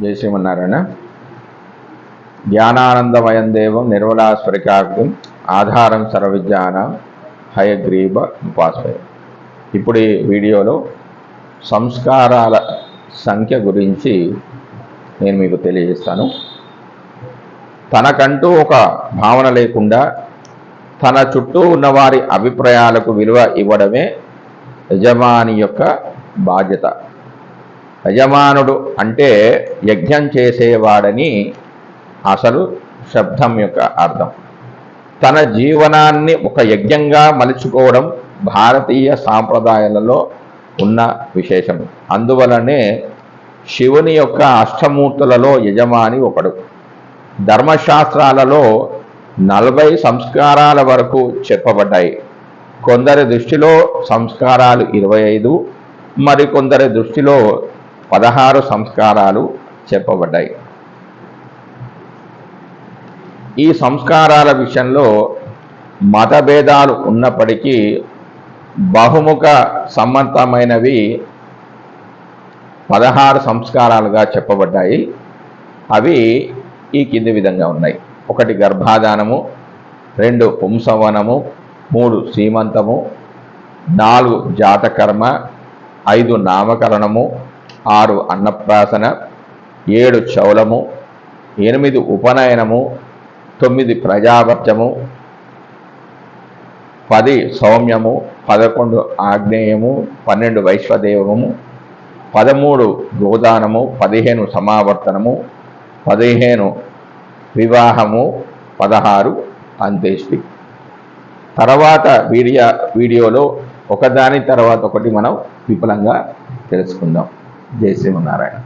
జై శ్రీమన్నారాయణ. జ్ఞానానందమయం దేవం నిర్మలాస్వరికాగ్రం ఆధారం సర్వవిజ్ఞాన హయగ్రీవ ఉపాస్మయం ఇప్పుడు ఈ వీడియోలో సంస్కారాల సంఖ్య గురించి నేను మీకు తెలియజేస్తాను. తనకంటూ ఒక భావన లేకుండా తన చుట్టూ ఉన్నవారి అభిప్రాయాలకు విలువ ఇవ్వడమే యజమాని యొక్క బాధ్యత. యజమానుడు అంటే యజ్ఞం చేసేవాడని అసలు శబ్దం యొక్క అర్థం. తన జీవనాన్ని ఒక యజ్ఞంగా మలుచుకోవడం భారతీయ సాంప్రదాయాలలో ఉన్న విశేషం. అందువలనే శివుని యొక్క అష్టమూర్తులలో యజమాని ఒకడు. ధర్మశాస్త్రాలలో నలభై సంస్కారాల వరకు చెప్పబడ్డాయి. కొందరి దృష్టిలో సంస్కారాలు ఇరవై ఐదు మరికొందరి దృష్టిలో పదహారు సంస్కారాలు చెప్పబడ్డాయి. ఈ సంస్కారాల విషయంలో మతభేదాలు ఉన్నప్పటికీ బహుముఖ సంబంధమైనవి పదహారు సంస్కారాలుగా చెప్పబడ్డాయి. అవి ఈ కింది విధంగా ఉన్నాయి. ఒకటి గర్భాధానము రెండు పుంసవనము మూడు సీమంతము నాలుగు జాతకర్మ ఐదు నామకరణము ఆరు అన్నప్రాసన ఏడు చౌలము ఎనిమిది ఉపనయనము తొమ్మిది ప్రజాపత్యము పది సౌమ్యము పదకొండు ఆగ్నేయము పన్నెండు వైశ్వదేవము పదమూడు గోదానము పదిహేను సమావర్తనము పదిహేను వివాహము పదహారు అంత్యేష్టి. తర్వాత వీడియో వీడియోలో ఒకదాని తర్వాత ఒకటి మనం విపులంగా తెలుసుకుందాం. జయ శ్రీమన్నారాయణ.